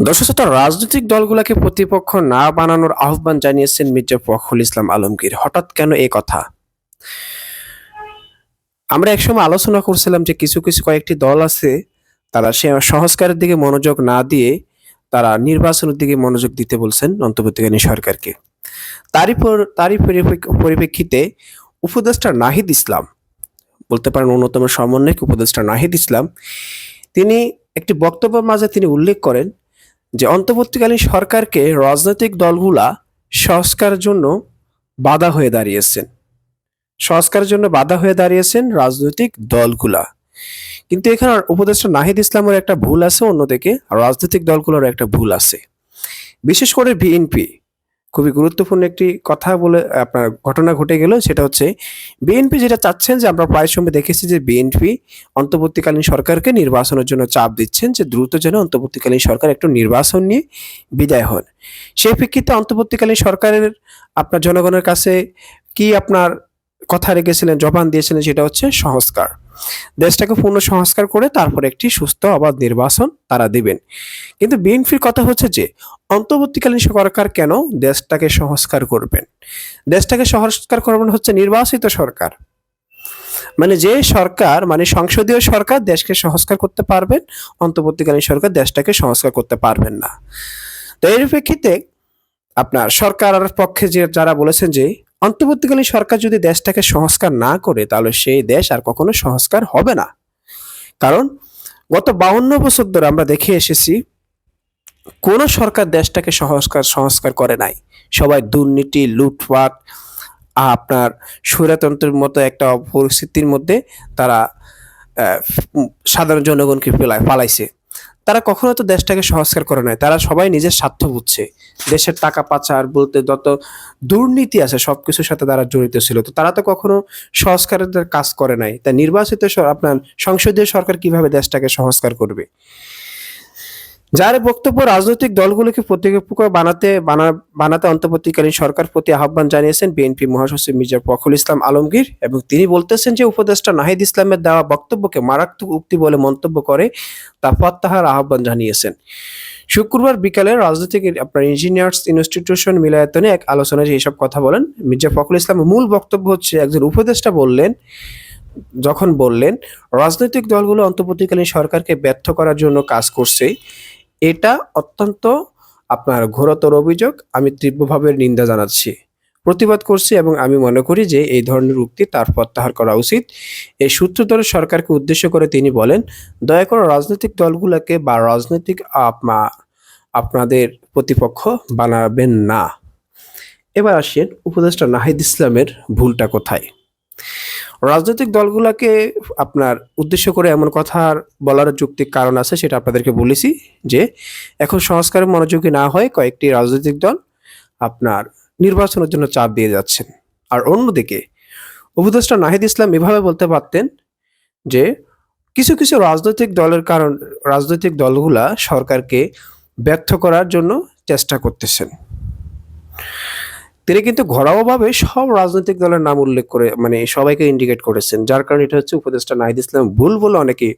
দর্শকতা রাজনৈতিক দলগুলোকে প্রতিপক্ষ না বানানোর আহ্বান জানিয়েছেন মির্জা ফখরুল ইসলাম আলমগীর। হঠাৎ কেন এই কথা? আমরা একসময় আলোচনা করছিলাম যে কিছু কিছু কয়েকটি দল আছে, তারা সে সংস্কারের দিকে মনোযোগ না দিয়ে তারা নির্বাচনের দিকে মনোযোগ দিতে বলছেন অন্তর্বর্তীকালীন সরকারকে। তারই তারই পরিপ্রেক- পরিপ্রেক্ষিতে উপদেষ্টা নাহিদ ইসলাম, বলতে পারেন অন্যতম সমন্বয়ক উপদেষ্টা নাহিদ ইসলাম, তিনি একটি বক্তব্যের মাঝে তিনি উল্লেখ করেন যে অন্তর্বর্তীকালীন সরকারকে রাজনৈতিক দলগুলা সংস্কারের জন্য বাধা হয়ে দাঁড়িয়েছেন। সংস্কারের জন্য বাধা হয়ে দাঁড়িয়েছেন রাজনৈতিক দলগুলা। কিন্তু এখানে উপদেষ্টা নাহিদ ইসলামের একটা ভুল আছে, অন্যদিকে রাজনৈতিক দলগুলোর একটা ভুল আছে। বিশেষ করে বিএনপি। খুবই গুরুত্বপূর্ণ একটি কথা বলে আপনার ঘটনা ঘটে গেল, সেটা হচ্ছে বিএনপি যেটা চাচ্ছেন যে আমরা প্রায় সময় দেখেছি যে বিএনপি অন্তর্বর্তীকালীন সরকারকে নির্বাচনের জন্য চাপ দিচ্ছেন যে দ্রুত যেন অন্তর্বর্তীকালীন সরকার একটু নির্বাচন নিয়ে বিদায় হন। সেই প্রেক্ষিতে অন্তর্বর্তীকালীন সরকারের আপনার জনগণের কাছে কি আপনার কথা রেখেছিলেন, জবান দিয়েছিলেন সেটা হচ্ছে সংস্কার। দেশটাকে পূর্ণ সংস্কার করে তারপর একটি সুস্থ অবাধ নির্বাচন তারা দিবেন। কিন্তু বিএনপির কথা হচ্ছে যে, অন্তর্বর্তীকালীন সরকার কেন দেশটাকে সংস্কার করবেন? দেশটাকে সংস্কার করবেন হচ্ছে নির্বাচিত সরকার। মানে যে সরকার মানে সংসদীয় সরকার দেশকে সংস্কার করতে পারবেন, অন্তর্বর্তীকালীন সরকার দেশটাকে সংস্কার করতে পারবেন না। তো এর প্রেক্ষিতে আপনার সরকার পক্ষে যে যারা বলেছেন যে অন্তর্বর্তীকালীন সরকার যদি দেশটাকে সংস্কার না করে, তাহলে সেই দেশ আর কখনো সংস্কার হবে না। কারণ গত বাউন্ন বছর ধরে আমরা দেখে এসেছি, কোন সরকার দেশটাকে সংস্কার সংস্কার করে নাই। সবাই দুর্নীতি, লুটপাট, আপনার স্বৈরতন্ত্রের মতো একটা পরিস্থিতির মধ্যে তারা সাধারণ জনগণকে ফেলায় পালাইছে তারা কখনো তো দেশটাকে সংস্কার করে নাই তারা সবাই নিজের স্বার্থ বুঝছে। দেশের টাকা পাচার বলতে যত দুর্নীতি আছে সব কিছুর সাথে তারা জড়িত ছিল। তো তারা তো কখনো সংস্কারের কাজ করে নাই। তা নির্বাচিত আপনার সংসদীয় সরকার কীভাবে দেশটাকে সংস্কার করবে? যার বক্তব্য রাজনৈতিক দলগুলোকে প্রতিপক্ষ বানাতে, বানা- বানাতে অন্তর্বর্তীকালীন সরকার প্রতি আহ্বান জানিয়েছেন বিএনপি মহাসচিব মির্জা ফখরুল ইসলাম আলমগীর এবং তিনি বলতেছেন যে উপদেষ্টা নাহিদ ইসলামের দেওয়া বক্তব্যকে মারাত্মক উক্তি বলে মন্তব্য করে তা প্রত্যাহার আহ্বান জানিয়েছেন। শুক্রবার বিকালে রাজনৈতিক আপনার ইঞ্জিনিয়ার্স ইনস্টিটিউশন মিলায়তনে এক আলোচনায় এইসব কথা বলেন, মির্জা ফখরুল ইসলামের মূল বক্তব্য হচ্ছে একজন উপদেষ্টা বললেন, যখন বললেন, রাজনৈতিক দলগুলো অন্তর্বর্তীকালীন সরকারকে ব্যর্থ করার জন্য কাজ করছে। এটা অত্যন্ত আপনার ঘোরতর অভিযোগ। আমি তীব্রভাবে নিন্দা জানাচ্ছি, প্রতিবাদ করছি এবং আমি মনে করি যে এই ধরনের উক্তি তার প্রত্যাহার করা উচিত। এই সূত্র ধরে সরকারকে উদ্দেশ্য করে তিনি বলেন, দয়া করে রাজনৈতিক দলগুলোকে বা রাজনৈতিক আপনা- আপনাদের প্রতিপক্ষ বানাবেন না। এবার আসেন উপদেষ্টা নাহিদ ইসলামের ভুলটা কোথায়? রাজনৈতিক দলগুলোকে আপনার উদ্দেশ্য করে এমন কথা বলার যৌক্তিক কারণ আছে, সেটা আপনাদেরকে বলেছি যে, এখন সংস্কারে মনোযোগী না হয় কয়েকটি রাজনৈতিক দল আপনার নির্বাচনের জন্য চাপ দিয়ে যাচ্ছেন। আর অন্যদিকে উপদেষ্টা নাহিদ ইসলাম এভাবে বলতে পারতেন যে, কিছু কিছু রাজনৈতিক দলের কারণ, রাজনৈতিক দলগুলা সরকারকে ব্যর্থ করার জন্য চেষ্টা করতেছেন। তিনি কিন্তু ঘরোয়াভাবে সব রাজনৈতিক দলের নাম উল্লেখ করে মানে সবাইকে ইন্ডিকেট করেছেন। যার কারণে এটা হচ্ছে উপদেষ্টা নাহিদ ইসলাম ভুল বলে অনেকে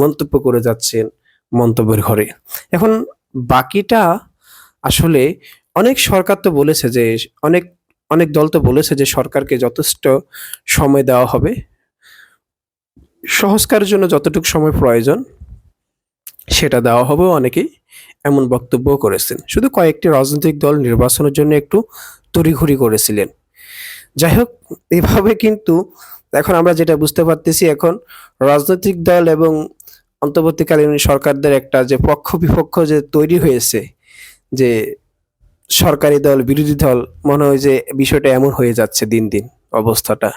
মন্তব্য করে যাচ্ছেন মন্তব্যের ঘরে। এখন বাকিটা আসলে অনেক সরকার তো বলেছে যে, অনেক অনেক দল তো বলেছে যে সরকারকে যথেষ্ট সময় দেওয়া হবে। সংস্কারের জন্য যতটুকু সময় প্রয়োজন, সেটা দেওয়া হবে। অনেকেই এমন বক্তব্য করেছেন। শুধু কয়েকটি রাজনৈতিক দল নির্বাচনের জন্য একটু তড়িঘড়ি করেছিলেন। যাই হোক, এভাবে কিন্তু এখন আমরা যেটা বুঝতে পারতেছি এখন, রাজনৈতিক দল এবং অন্তর্বর্তীকালীন সরকারদের একটা যে পক্ষ বিপক্ষ যে তৈরি হয়েছে, যে সরকারি দল, বিরোধী দল, মনে হয় যে বিষয়টা এমন হয়ে যাচ্ছে দিন দিন অবস্থাটা।